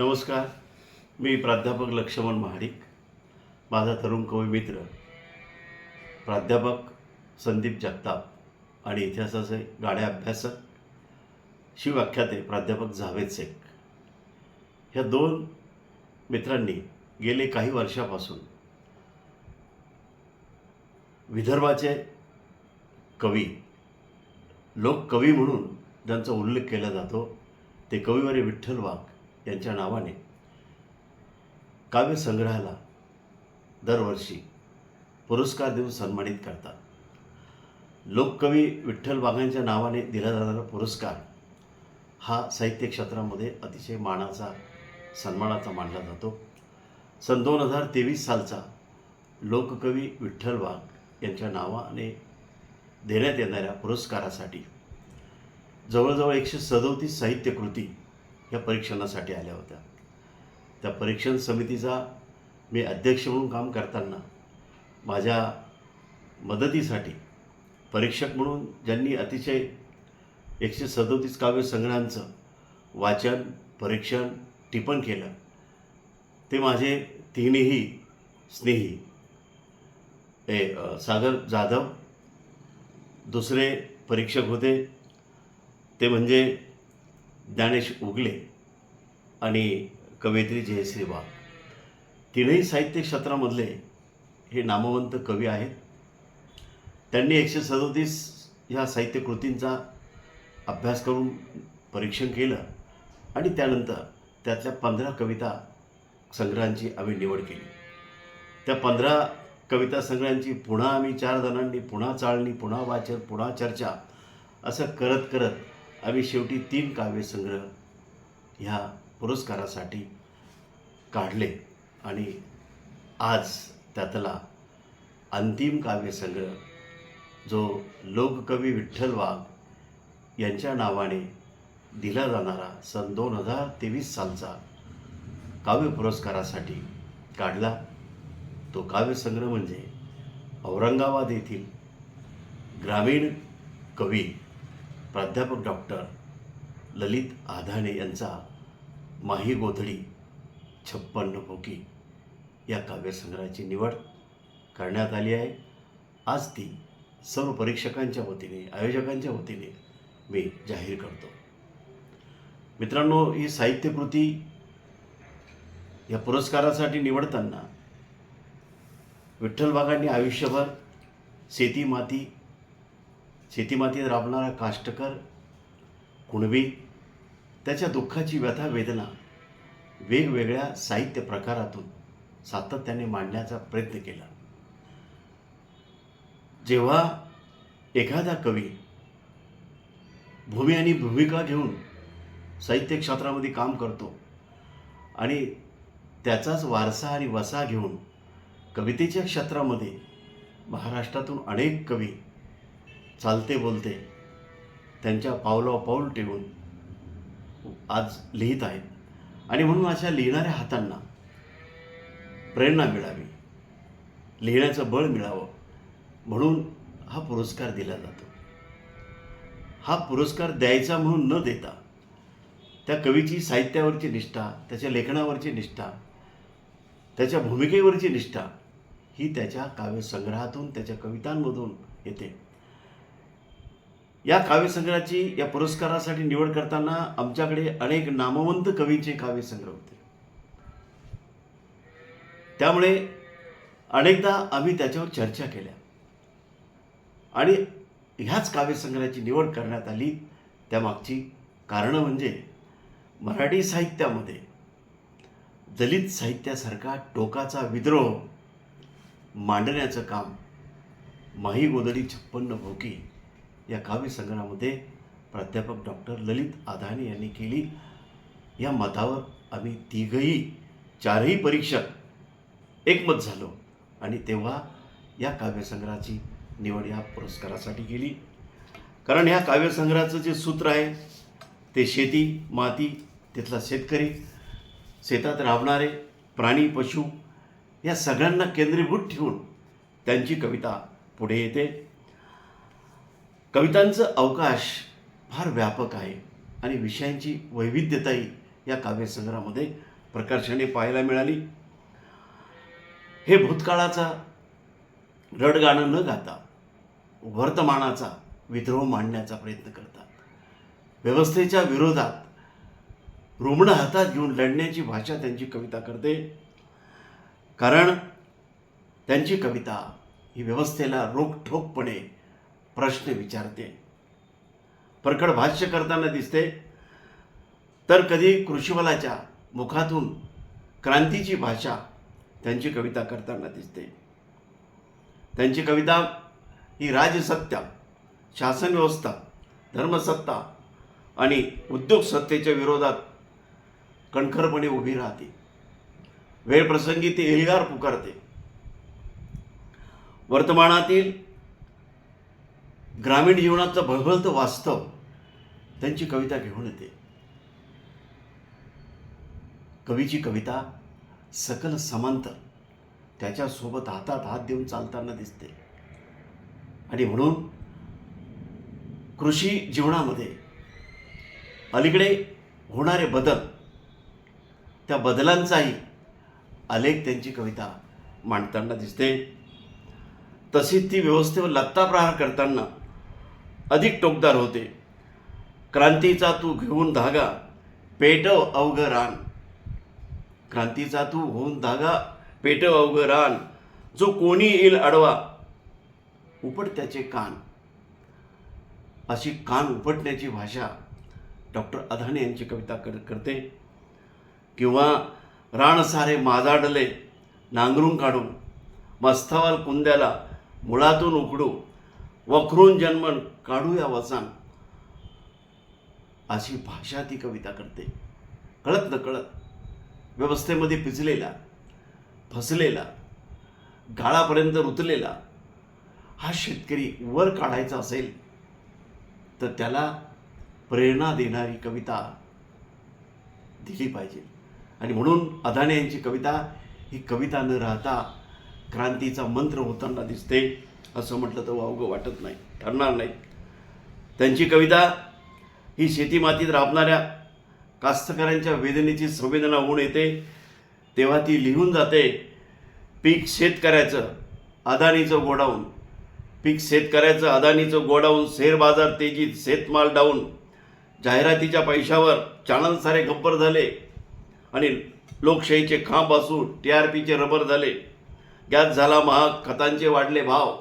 नमस्कार. मी प्राध्यापक लक्ष्मण महाडिक. माझा तरुण कवी मित्र प्राध्यापक संदीप जगताप आणि इतिहासाचे गाड्या अभ्यासक शिवव्याख्याते प्राध्यापक जावेद शेख. ह्या दोन मित्रांनी गेले काही वर्षापासून विदर्भाचे कवी लोककवी म्हणून ज्यांचा उल्लेख केला जातो ते कविवारी विठ्ठल वाघ यांच्या नावाने काव्यसंग्रहाला दरवर्षी पुरस्कार देऊन सन्मानित करतात. लोककवी विठ्ठल वाघांच्या नावाने दिला जाणारा पुरस्कार हा साहित्य क्षेत्रामध्ये अतिशय मानाचा सन्मानाचा मानला जातो. सन दोन हजार तेवीस सालचा लोककवी विठ्ठल वाघ यांच्या नावाने देण्यात येणाऱ्या पुरस्कारासाठी जवळजवळ एकशे सदोतीस साहित्यकृती या परीक्षणासाठी आल्या होत्या. त्या परीक्षण समितीचा मी अध्यक्ष म्हणून काम करताना माझ्या मदतीसाठी परीक्षक म्हणून ज्यांनी अतिशय एकशे सदोतीस काव्यसंग्रहांचं वाचन परीक्षण टिपण केलं ते माझे तिन्ही स्नेही ए सागर जाधव दुसरे परीक्षक होते. ते म्हणजे ज्ञानेश उगले आणि कवयित्री जयश्री वाघ तिनही साहित्य क्षेत्रामधले हे नामवंत कवी आहेत. त्यांनी एकशे सदोतीस ह्या साहित्यकृतींचा अभ्यास करून परीक्षण केलं आणि त्यानंतर त्यातल्या पंधरा कविता संग्रहांची आम्ही निवड केली. त्या पंधरा कविता संग्रहांची पुन्हा आम्ही चार जणांनी पुन्हा चाळणी पुन्हा वाचन पुन्हा चर्चा असं करत करत आम्ही शेवटी तीन काव्यसंग्रह ह्या पुरस्कारासाठी काढले आणि आज त्यातला अंतिम काव्यसंग्रह जो लोककवी विठ्ठल वाघ यांच्या नावाने दिला जाणारा सन दोन हजार तेवीस सालचा काव्य पुरस्कारासाठी काढला. तो काव्यसंग्रह म्हणजे औरंगाबाद येथील ग्रामीण कवी प्राध्यापक डॉक्टर ललित आधाणे यांचा माही गोधडी छप्पन्न भोकी या काव्यसंग्रहाची निवड करण्यात आली आहे. आज ती सर्व परीक्षकांच्या वतीने आयोजकांच्या वतीने मी जाहीर करतो. मित्रांनो ही साहित्यकृती या पुरस्कारासाठी निवडताना विठ्ठलबागांनी आयुष्यभर शेती माती शेतीमातीत राबणारा काष्टकर कुणबी त्याच्या दुःखाची व्यथा वेदना वेगवेगळ्या साहित्य प्रकारातून सातत्याने मांडण्याचा प्रयत्न केला. जेव्हा एखादा कवी भूमी आणि भूमिका घेऊन साहित्य क्षेत्रामध्ये काम करतो आणि त्याचाच वारसा आणि वसा घेऊन कवितेच्या क्षेत्रामध्ये महाराष्ट्रातून अनेक कवी चालते बोलते त्यांच्या पावलावर पाऊल ठेवून आज लिहित आहेत. आणि म्हणून अशा लिहिणाऱ्या हातांना प्रेरणा मिळावी. लिहिण्याचं बळ मिळावं. म्हणून हा पुरस्कार दिला जातो. हा पुरस्कार द्यायचा म्हणून न देता त्या कवीची साहित्यावरची निष्ठा त्याच्या लेखनावरची निष्ठा त्याच्या भूमिकेवरची निष्ठा ही त्याच्या काव्यसंग्रहातून त्याच्या कवितांमधून येते. या काव्यसंग्रहाची या पुरस्कारासाठी निवड करताना आमच्याकडे अनेक नामवंत कवींचे काव्यसंग्रह होते. त्यामुळे अनेकदा आम्ही त्याच्यावर चर्चा केल्या. आणि ह्याच काव्यसंग्रहाची निवड करण्यात आली. त्यामागची कारणं म्हणजे मराठी साहित्यामध्ये दलित साहित्यासारखा टोकाचा विद्रोह मांडण्याचं काम माही गोदडी छप्पन्न भोकी या काव्यसंग्रहामध्ये प्राध्यापक डॉक्टर ललित आधानी यांनी केली. या मतावर आम्ही तिघही चारही परीक्षक एकमत झालो आणि तेव्हा या काव्यसंग्रहाची निवड या पुरस्कारासाठी केली. कारण ह्या काव्यसंग्रहाचं जे सूत्र आहे ते शेती माती तिथला शेतकरी शेतात राबणारे प्राणी पशु या सगळ्यांना केंद्रीभूत ठेवून त्यांची कविता पुढे येते. कवितांचं अवकाश फार व्यापक आहे आणि विषयांची वैविध्यताही या काव्यसंग्रहामध्ये प्रकर्षाने पाहायला मिळाली. हे भूतकाळाचा रडगाणं न गाता वर्तमानाचा विद्रोह मांडण्याचा प्रयत्न करतात. व्यवस्थेच्या विरोधात रुग्ण हातात घेऊन लढण्याची भाषा त्यांची कविता करते. कारण त्यांची कविता ही व्यवस्थेला रोखठोकपणे प्रश्न विचारते. प्रकट भाष्य करताना दिसते तर कधी कृषीवलाच्या मुखातून क्रांतीची भाषा त्यांची कविता करताना दिसते. त्यांची कविता ही राजसत्ता शासन व्यवस्था धर्मसत्ता आणि उद्योग सत्तेच्या विरोधात कणखरपणे उभी राहते. वेळप्रसंगी ती एल्गार पुकारते. वर्तमानातील ग्रामीण जीवनाचं भळभळतं वास्तव त्यांची कविता घेऊन येते. कवीची कविता सकल समांतर त्याच्यासोबत हातात हात देऊन चालताना दिसते. आणि म्हणून कृषी जीवनामध्ये अलीकडे होणारे बदल त्या बदलांचाही आलेख त्यांची कविता मांडताना दिसते. तशीच ती व्यवस्थेवर लत्ता प्रहार करताना अधिक टोकदार होते. क्रांतीचा तू घेऊन धागा पेटव अवघ रान. क्रांतीचा तू होऊन धागा पेटव अवघ रान. जो कोणी येईल अडवा उपट त्याचे कान. अशी कान उपटण्याची भाषा डॉक्टर अधाने यांची कविता कर करते. किंवा रान सारे माजाडले नांगरून काढून मस्तवाल कुंद्याला मुळातून उकडू वखरून जन्मन काढूया वसान अशी भाषा ती कविता करते. कळत न कळत व्यवस्थेमध्ये पिचलेला फसलेला गाळापर्यंत रुतलेला हा शेतकरी वर काढायचा असेल तर त्याला प्रेरणा देणारी कविता दिली पाहिजे. आणि म्हणून अदाणे यांची कविता ही कविता न राहता क्रांतीचा मंत्र होताना दिसते असं म्हटलं तर वावगं वाटत नाही ठरणार नाही. त्यांची कविता ही शेतीमातीत राबणाऱ्या कास्तकऱ्यांच्या वेदनेची संवेदना होऊन येते. तेव्हा ती लिहून जाते पीक शेतकऱ्याचं अदानीचं गोडाऊन. पीक शेतकऱ्याचं अदानीचं गोडाऊन शेअर बाजार तेजीत शेतमाल डाऊन. जाहिरातीच्या पैशावर चाणन सारे गप्पर झाले आणि लोकशाहीचे खांब असून टी आर पीचे रबर झाले. गॅस झाला महाग खतांचे वाढले भाव.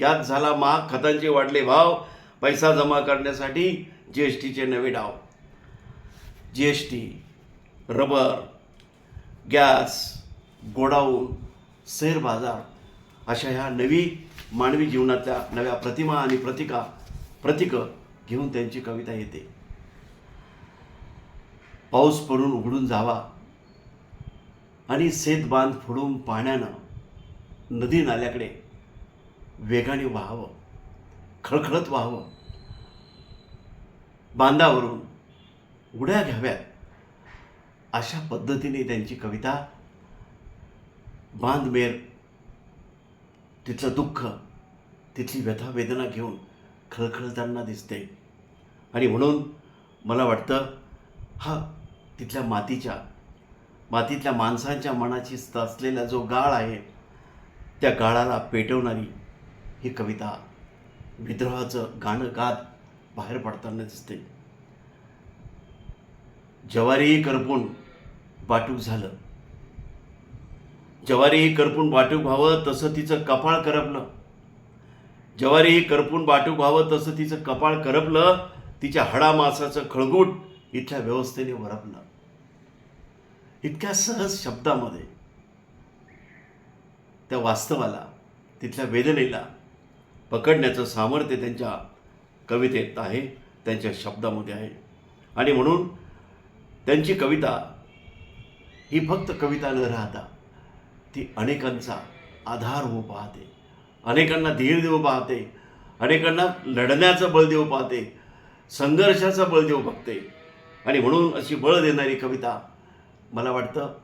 गॅस झाला महाग खतांचे वाढले भाव. पैसा जमा करण्यासाठी जी एस टीचे नवे डाव. G S T rubber gas godown share बाजार अशा ह्या नवी मानवी जीवनातल्या नव्या प्रतिमा आणि प्रतिका प्रतिकं घेऊन त्यांची कविता येते. पाऊस पडून उघडून जावा आणि शेत बांध फुडून पाण्यानं नदी नाल्याकडे वेगाने वाहावं. खळखळत व्हावं. बांधावरून उड्या घ्याव्यात. अशा पद्धतीने त्यांची कविता बांधमेर तिथलं दुःख तिथली व्यथा वेदना घेऊन खळखळताना दिसते. आणि म्हणून मला वाटतं हा तिथल्या मातीच्या मातीतल्या माणसांच्या मनाची असलेला जो गाळ आहे त्या गाळाला पेटवणारी ही कविता विद्रोहाचं गाणं गात बाहेर पडताना दिसते. जवारीही करपून बाटूक झालं. जवारीही करपून बाटूक व्हावं तसं तिचं कपाळ करपलं. जवारीही करपून बाटूक व्हावं तसं तिचं कपाळ करपलं. तिच्या हडामासाचं खळगूट इथल्या व्यवस्थेने वरपलं. इतक्या सहज शब्दामध्ये त्या वास्तवाला तिथल्या वेदनेला पकडण्याचं सामर्थ्य त्यांच्या कवितेत आहे त्यांच्या शब्दामध्ये आहे. आणि म्हणून त्यांची कविता ही फक्त कविता न राहता ती अनेकांचा आधार होऊ पाहते. अनेकांना धीर देऊ पाहते. अनेकांना लढण्याचं बळ देऊ पाहते. संघर्षाचं बळ देऊ बघते. आणि म्हणून अशी बळ देणारी कविता मला वाटतं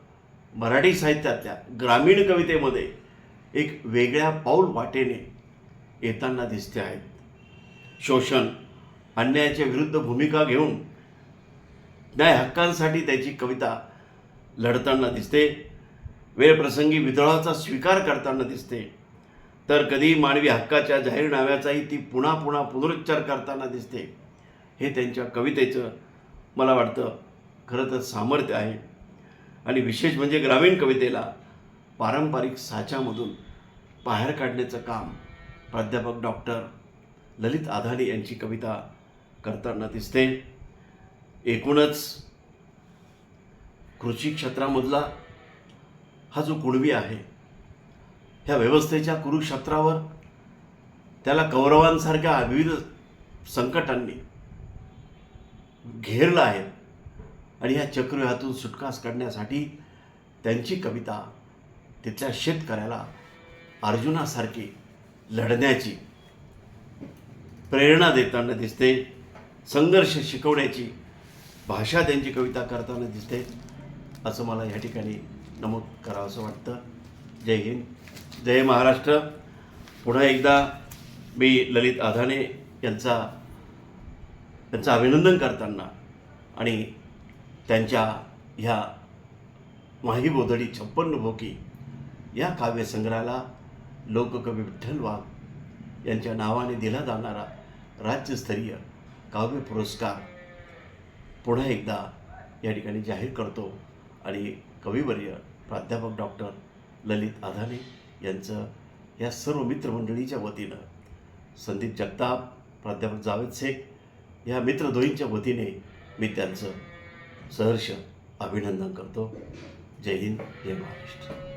मराठी साहित्यातल्या ग्रामीण कवितेमध्ये एक वेगळ्या पाऊल वाटेने येताना दिसते आहेत. शोषण अन्यायाच्या विरुद्ध भूमिका घेऊन न्याय हक्कांसाठी त्याची कविता लढताना दिसते. वेळप्रसंगी विधळाचा स्वीकार करताना दिसते. तर कधी मानवी हक्काच्या जाहीरनाम्याचाही ती पुन्हा पुन्हा पुनरुच्चार करताना दिसते. हे त्यांच्या कवितेचं मला वाटतं खरं तर सामर्थ्य आहे. आणि विशेष म्हणजे ग्रामीण कवितेला पारंपरिक साच्यामधून बाहेर काढण्याचं काम प्राध्यापक डॉक्टर ललित आधानी यांची कविता करताना दिसते. एकूणच कृषी क्षेत्रामधला हा जो कुणबी आहे ह्या व्यवस्थेच्या कुरुक्षेत्रावर त्याला कौरवांसारख्या विविध संकटांनी घेरलं आहे आणि ह्या चक्रव्यूहातून सुटकास करण्यासाठी त्यांची कविता तिथल्या शेतकऱ्याला अर्जुनासारखी लढण्याची प्रेरणा देताना दिसते संघर्ष शिकवण्याची भाषा त्यांची कविता करताना दिसते असं मला या ठिकाणी नमूद करावं असं वाटतं. जय हिंद. जय महाराष्ट्र. पुन्हा एकदा मी ललित आधाने यांचा त्यांचं अभिनंदन करताना आणि त्यांच्या ह्या माही बोधडी छप्पन्न भोकी या काव्यसंग्रहाला लोककवी विठ्ठल वाघ यांच्या नावाने दिला जाणारा राज्यस्तरीय काव्य पुरस्कार पुन्हा एकदा या ठिकाणी जाहीर करतो आणि कविवर्य प्राध्यापक डॉक्टर ललित आधाने यांचं या सर्व मित्रमंडळीच्या वतीनं संदीप जगताप प्राध्यापक जावेद शेख या मित्रद्वयींच्या वतीने मी त्यांचं सहर्ष अभिनंदन करतो. जय हिंद जय महाराष्ट्र.